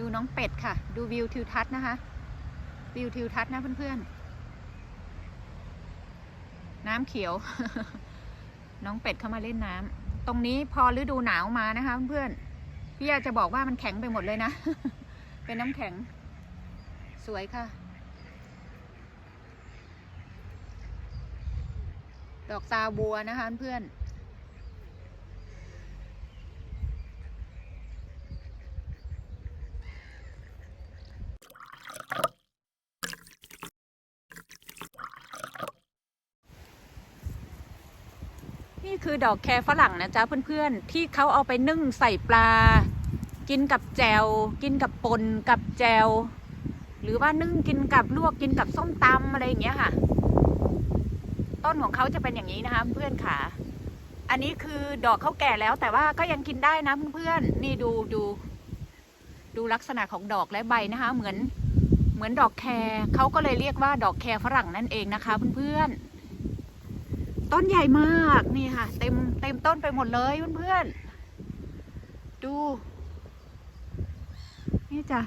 ดูน้องเป็ดค่ะ ดูวิวทิวทัศน์นะคะ วิวทิวทัศน์นะเพื่อนๆ น้ำเขียว น้องเป็ดเข้ามาเล่นน้ำ ตรงนี้พอฤดูหนาวมานะคะเพื่อนๆ พี่อยากจะบอกว่ามันแข็งไปหมดเลยนะ เป็นน้ำแข็ง สวยค่ะ ดอกซาบัวนะคะเพื่อน นี่คือดอกแครฝรั่งนะจ๊ะเพื่อนๆ ที่เขาเอาไปนึ่งใส่ปลา กินกับแจว กินกับปนกับแจว หรือว่านึ่งกินกับลวกกินกับส้มตำอะไรอย่างเงี้ยค่ะ ต้นของเขาจะเป็นอย่างนี้นะคะเพื่อนค่ะอันนี้คือดอกเขาแก่แล้วแต่ว่าก็ยังกินได้นะเพื่อนๆ นี่ดูดู ดูลักษณะของดอกและใบนะคะ เหมือนเหมือนดอกแครเขาก็เลยเรียกว่าดอกแครฝรั่งนั่นเองนะคะเพื่อนๆ ต้นใหญ่มากนี่ค่ะ เต็มเต็มต้นไปหมดเลยเพื่อนๆดู นี่จ้ะ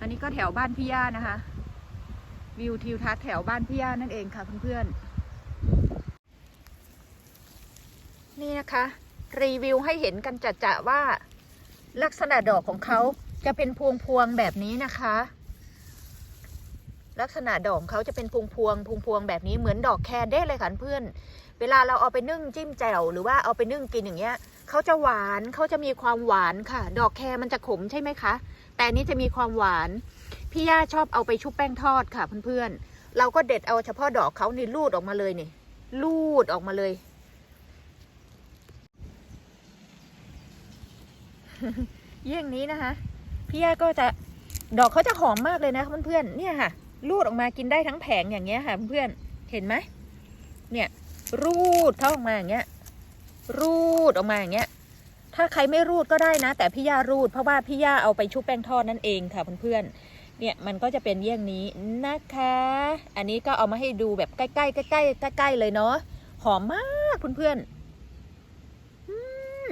อันนี้ก็แถวบ้านพี่ย่านะคะ วิวทิวทัศน์แถวบ้านพี่ย่านั่นเองค่ะเพื่อนๆนี่นะคะ รีวิวให้เห็นกันจะๆว่า ลักษณะดอกของเขาจะเป็นพวงๆแบบนี้นะคะ ลักษณะดอกเขาจะเป็นพวงพวงพวงพวงแบบนี้เหมือนดอกแครเด้เลยค่ะเพื่อน เวลาเราเอาไปนึ่งจิ้มแจ่วหรือว่าเอาไปนึ่งกินอย่างเงี้ยเขาจะหวานเขาจะมีความหวานค่ะ ดอกแครมันจะขมใช่ไหมคะ แต่อันนี้จะมีความหวาน พี่ย่าชอบเอาไปชุบแป้งทอดค่ะเพื่อนๆ เราก็เด็ดเอาเฉพาะดอกเขานี่ลูดออกมาเลยนี่ลูดออกมาเลยเยี่ยงนี้นะคะ พี่ย่าก็จะดอกเขาจะหอมมากเลยนะเพื่อนๆเนี่ยค่ะ รูดออกมากินได้ทั้งแผงอย่างเงี้ยค่ะเพื่อนเห็นไหมเนี่ยรูดเขาออกมาอย่างเงี้ย รูดออกมาอย่างเงี้ย ถ้าใครไม่รูดก็ได้นะ แต่พี่ย่ารูดเพราะว่าพี่ย่าเอาไปชุบแป้งทอดนั่นเองค่ะเพื่อนๆเนี่ยมันก็จะเป็นเยี่ยงนี้นะคะ อันนี้ก็เอามาให้ดูแบบใกล้ๆใกล้ๆใกล้ๆเลยเนาะหอมมากเพื่อนๆอืม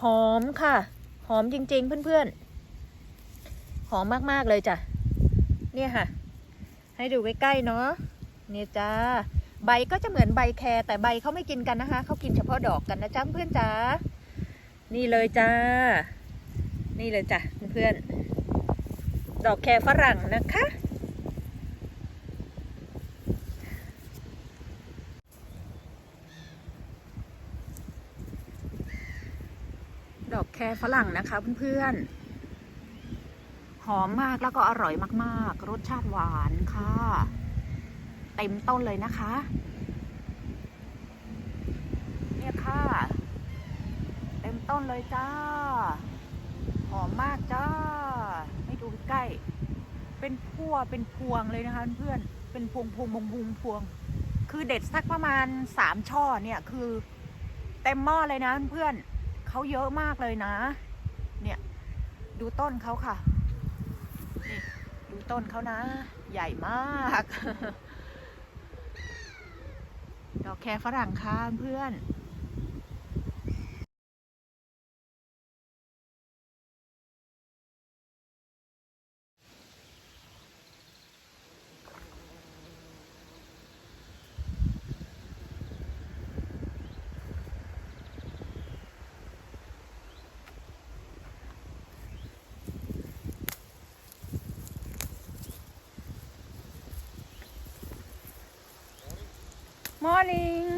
หอมค่ะ หอมจริง ๆ เพื่อนๆหอมมากๆเลยจ้ะเนี่ยค่ะ ให้ดูใกล้ๆเนาะเนี่ยจ้าใบก็จะเหมือนใบแครแต่ใบเขาไม่กินกันนะคะเขากินเฉพาะดอกกันนะจ้าเพื่อนจ้านี่เลยจ้า นี่เลยจ้ะเพื่อนดอกแครฝรั่งนะคะ ดอกแครฝรั่งนะคะเพื่อนๆ หอมมากแล้วก็อร่อยมาก ๆ รสชาติหวานค่ะ เต็มต้นเลยนะคะ เนี่ยค่ะ เต็มต้นเลยจ้า หอมมากจ้าให้ดูใกล้ เป็นพั่วเป็นพวงเลยนะคะเพื่อน เป็นพวงพวงพวงพวงพวง คือเด็ดสักประมาณสามช่อเนี่ยคือเต็มหม้อเลยนะเพื่อนเขาเยอะมากเลยนะ เนี่ย ดูต้นเขาค่ะ ดูต้นเขานะ ใหญ่มาก ดอกแครฝรั่งค่ะเพื่อน Morning